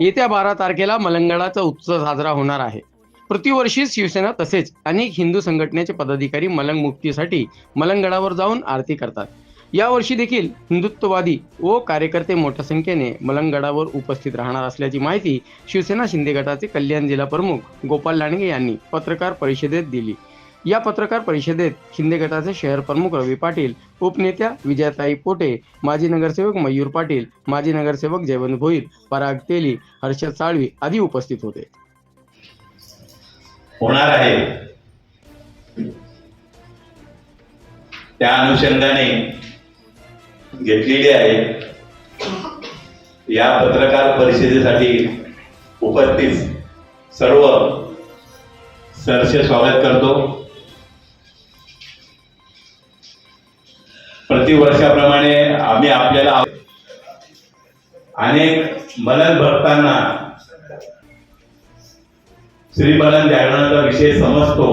येत्या बारा तारखेला मलंगडाचा उत्सव साजरा होणार आहे. प्रतिवर्षी शिवसेना तसेच अनेक हिंदू संघटनेचे पदाधिकारी मलंग मुक्तीसाठी मलंगडावर जाऊन आरती करतात. यावर्षी देखील हिंदुत्ववादी व कार्यकर्ते मोठ्या संख्येने मलंगडावर उपस्थित राहणार असल्याची माहिती शिवसेना शिंदे गटाचे कल्याण जिल्हा प्रमुख गोपाल लांडगे यांनी पत्रकार परिषदेत दिली. या पत्रकार परिषदेत शिंदे गटाचे शहर प्रमुख रवी पाटील उपनेत्या विजयाताई पोटे माजी नगरसेवक मयूर पाटील माजी नगरसेवक जयवंत भोईर पराग तेली हर्षद साळवी आदी उपस्थित होते. होणार आहे. त्या अनुषंगाने घेतलेली आहे. या पत्रकार परिषदेसाठी उपस्थित सर्व सरसे स्वागत करतो. प्रतिवर्षाप्रमाणे आम्ही आपल्याला अनेक मलन भक्तांना श्रीमलन जागरणाचा विषय समजतो.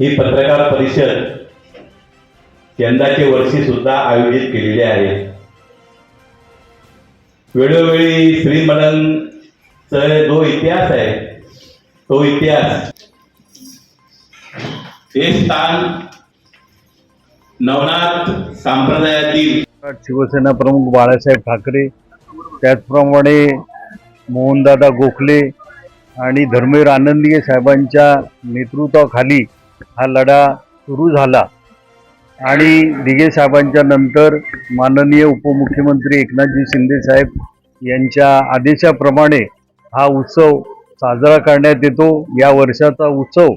ही पत्रकार परिषद यंदाचे वर्षी सुद्धा आयोजित केलेली आहे. वेळोवेळी श्रीमलनचा जो इतिहास आहे तो इतिहास हे स्थान नवनाथ संप्रदायातील शिवसेना प्रमुख बाळासाहेब ठाकरे त्याचप्रमाणे मोहनदादा गोखले आणि धर्मेर आनंदीय साहेबांच्या नेतृत्वाखाली हा लढा सुरू झाला. आणि दिघे साहेबांच्या नंतर माननीय उपमुख्यमंत्री एकनाथजी शिंदे साहेब यांच्या आदेशाप्रमाणे हा उत्सव साजरा करण्यात येतो. या वर्षाचा उत्सव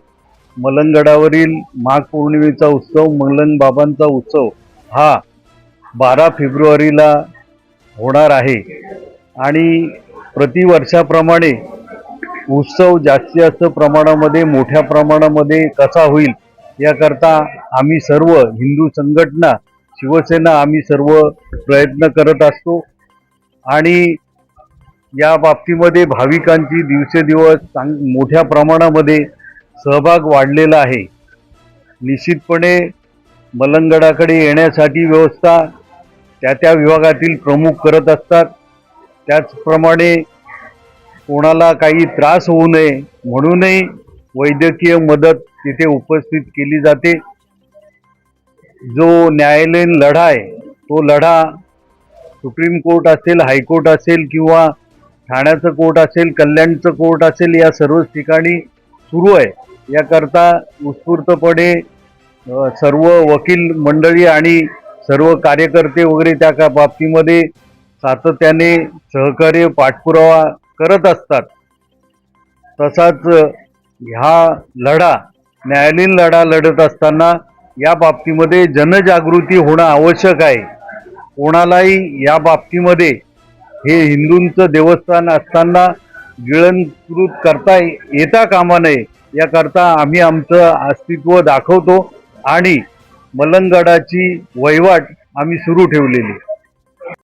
मलंगडावरील माघ पौर्णिमेचा उत्सव मलंग बाबांचा उत्सव हा बारा फेब्रुवारीला होणार आहे. आणि प्रतिवर्षाप्रमाणे उत्सव जास्तीत जास्त प्रमाणामध्ये मोठ्या प्रमाणामध्ये कसा होईल याकरता आम्ही सर्व हिंदू संघटना शिवसेना आम्ही सर्व प्रयत्न करत असतो. आणि या बाबतीमध्ये भाविकांची दिवसेदिवस चांग मोठ्या प्रमाणामध्ये सहभाग वाढलेला आहे. निश्चितपणे मलंगडाकडे येण्यासाठी व्यवस्था त्या त्या विभागातील प्रमुख करत असतात. त्याचप्रमाणे कोणाला काही त्रास होऊ नये म्हणूनही वैद्यकीय मदत तिथे उपस्थित केली जाते. जो न्यायालयीन लढा आहे तो लढा सुप्रीम कोर्ट असेल हायकोर्ट असेल किंवा ठाण्याचं कोर्ट असेल कल्याणचं कोर्ट असेल या सर्वच ठिकाणी सुरू आहे. याकरता उत्स्फूर्तपणे सर्व वकील मंडळी आणि सर्व कार्यकर्ते वगैरे त्या का बाबतीमध्ये सातत्याने सहकार्य पाठपुरावा करत असतात. तसाच ह्या लढा न्यायालयीन लढा लढत असताना या बाबतीमध्ये जनजागृती होणं आवश्यक आहे. कोणालाही या बाबतीमध्ये हे हिंदूंचं देवस्थान असताना गिळंकृत करता येता कामा नये. याकरता आम्ही आमचं अस्तित्व दाखवतो आणि मलंगडाची वहिवाट आम्ही सुरू ठेवलेली.